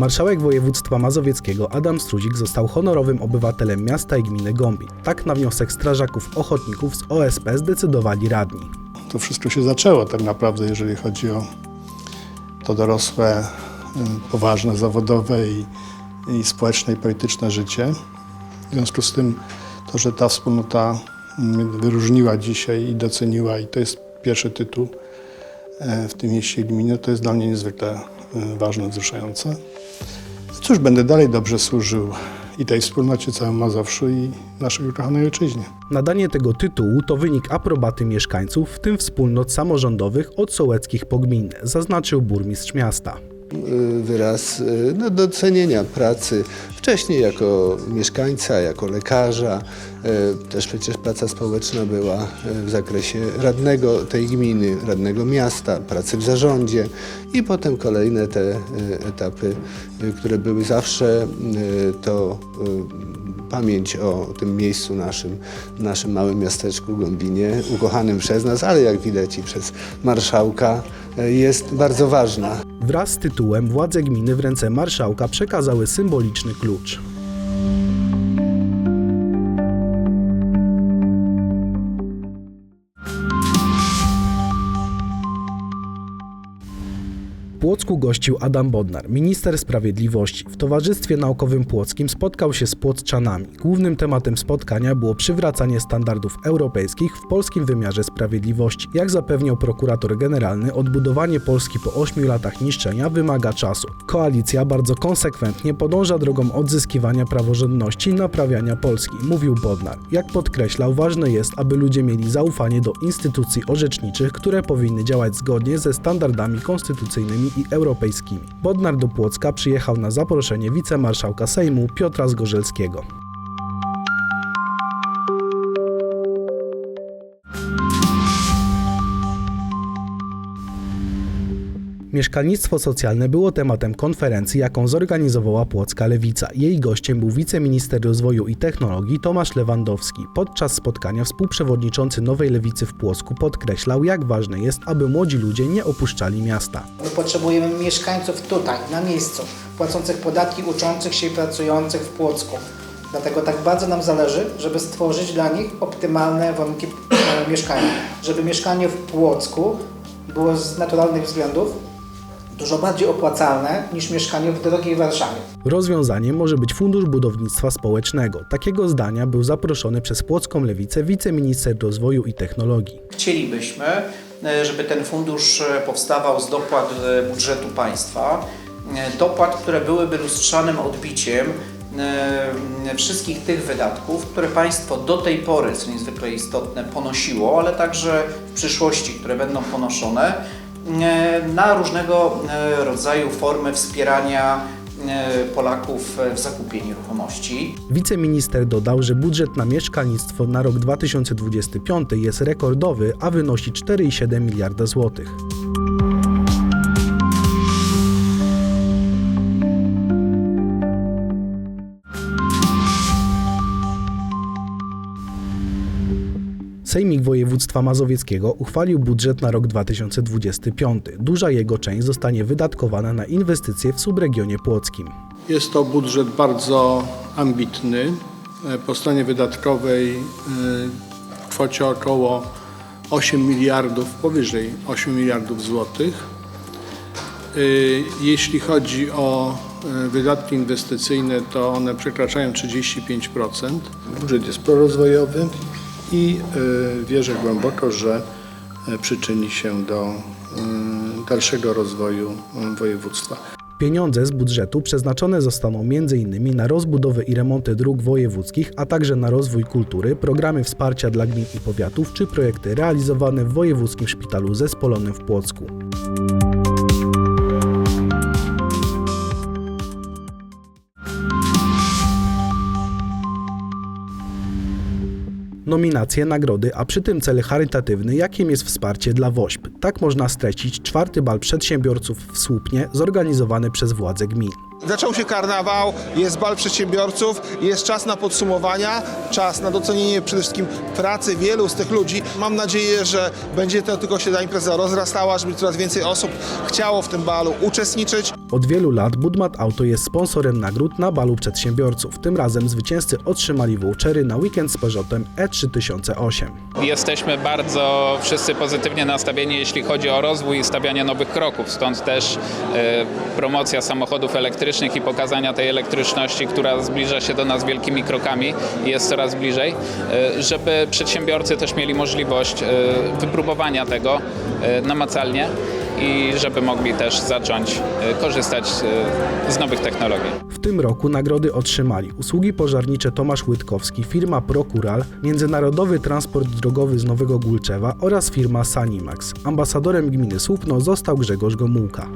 Marszałek województwa mazowieckiego Adam Struzik został honorowym obywatelem miasta i gminy Gombin. Tak na wniosek strażaków ochotników z OSP zdecydowali radni. To wszystko się zaczęło tak naprawdę, jeżeli chodzi o to dorosłe, y, poważne, zawodowe i, i społeczne i polityczne życie. W związku z tym to, że ta wspólnota mm, wyróżniła dzisiaj i doceniła i to jest pierwszy tytuł e, w tym mieście i gminie, to jest dla mnie niezwykle e, ważne, wzruszające. Cóż, będę dalej dobrze służył i tej wspólnocie, całemu Mazowszu i naszej ukochanej ojczyźnie. Nadanie tego tytułu to wynik aprobaty mieszkańców, w tym wspólnot samorządowych od sołeckich po gminne, zaznaczył burmistrz miasta. Y, wyraz y, no, docenienia pracy wcześniej jako mieszkańca, jako lekarza. y, Też przecież praca społeczna była w zakresie radnego tej gminy, radnego miasta, pracy w zarządzie i potem kolejne te etapy, które były zawsze to pamięć o tym miejscu naszym, naszym małym miasteczku Gąbinie, ukochanym przez nas, ale jak widać i przez marszałka, jest bardzo ważna. Wraz z tytułem władze gminy w ręce marszałka przekazały symboliczny klucz. Płocku gościł Adam Bodnar, minister sprawiedliwości. W Towarzystwie Naukowym Płockim spotkał się z płoccczanami. Głównym tematem spotkania było przywracanie standardów europejskich w polskim wymiarze sprawiedliwości. Jak zapewniał prokurator generalny, odbudowanie Polski po 8 latach niszczenia wymaga czasu. Koalicja bardzo konsekwentnie podąża drogą odzyskiwania praworządności i naprawiania Polski, mówił Bodnar. Jak podkreślał, ważne jest, aby ludzie mieli zaufanie do instytucji orzeczniczych, które powinny działać zgodnie ze standardami konstytucyjnymi i europejskimi. Bodnar do Płocka przyjechał na zaproszenie wicemarszałka Sejmu Piotra Zgorzelskiego. Mieszkalnictwo socjalne było tematem konferencji, jaką zorganizowała Płocka Lewica. Jej gościem był wiceminister rozwoju i technologii Tomasz Lewandowski. Podczas spotkania współprzewodniczący Nowej Lewicy w Płocku podkreślał, jak ważne jest, aby młodzi ludzie nie opuszczali miasta. My potrzebujemy mieszkańców tutaj, na miejscu, płacących podatki, uczących się i pracujących w Płocku. Dlatego tak bardzo nam zależy, żeby stworzyć dla nich optymalne warunki e, mieszkania. Żeby mieszkanie w Płocku było z naturalnych względów dużo bardziej opłacalne niż mieszkanie w drogiej Warszawie. Rozwiązaniem może być Fundusz Budownictwa Społecznego. Takiego zdania był zaproszony przez Płocką Lewicę wiceminister rozwoju i technologii. Chcielibyśmy, e, żeby ten fundusz e, powstawał z dopłat e, budżetu państwa, dopłat, które byłyby lustrzanym odbiciem wszystkich tych wydatków, które państwo do tej pory, co niezwykle istotne, ponosiło, ale także w przyszłości, które będą ponoszone na różnego e, rodzaju formy wspierania e, Polaków w zakupie nieruchomości. Wiceminister dodał, że budżet na mieszkalnictwo na rok 2025 jest rekordowy, a wynosi 4,7 miliarda złotych. Sejmik Województwa Mazowieckiego uchwalił budżet na rok 2025. Duża jego część zostanie wydatkowana na inwestycje w subregionie płockim. Jest to budżet bardzo ambitny. Po stronie wydatkowej e, w kwocie około 8 miliardów, powyżej 8 miliardów złotych. E, Jeśli chodzi o e, wydatki inwestycyjne, to one przekraczają 35%. Budżet jest prorozwojowy i e, wierzę głęboko, że e, przyczyni się do e, dalszego rozwoju województwa. Pieniądze z budżetu przeznaczone zostaną m.in. na rozbudowę i remonty dróg wojewódzkich, a także na rozwój kultury, programy wsparcia dla gmin i powiatów czy projekty realizowane w Wojewódzkim Szpitalu Zespolonym w Płocku. Nominacje, nagrody, a przy tym cel charytatywny, jakim jest wsparcie dla WOŚP. Tak można streścić czwarty bal przedsiębiorców w Słupnie zorganizowany przez władze gmin. Zaczął się karnawał, jest bal przedsiębiorców, jest czas na podsumowania, czas na docenienie przede wszystkim pracy wielu z tych ludzi. Mam nadzieję, że będzie to tylko się ta impreza rozrastała, żeby coraz więcej osób chciało w tym balu uczestniczyć. Od wielu lat Budmat Auto jest sponsorem nagród na balu przedsiębiorców. Tym razem zwycięzcy otrzymali vouchery na weekend z Peugeotem E E3008. Jesteśmy bardzo wszyscy pozytywnie nastawieni, jeśli chodzi o rozwój i stawianie nowych kroków. Stąd też e, promocja samochodów elektrycznych i pokazania tej elektryczności, która zbliża się do nas wielkimi krokami i jest coraz bliżej, e, żeby przedsiębiorcy też mieli możliwość e, wypróbowania tego namacalnie i żeby mogli też zacząć e, korzystać e, z nowych technologii. W tym roku nagrody otrzymali usługi pożarnicze Tomasz Łydkowski, firma Prokural, Międzynarodowy Transport Drogowy z Nowego Gulczewa oraz firma Sanimax. Ambasadorem gminy Słupno został Grzegorz Gomułka.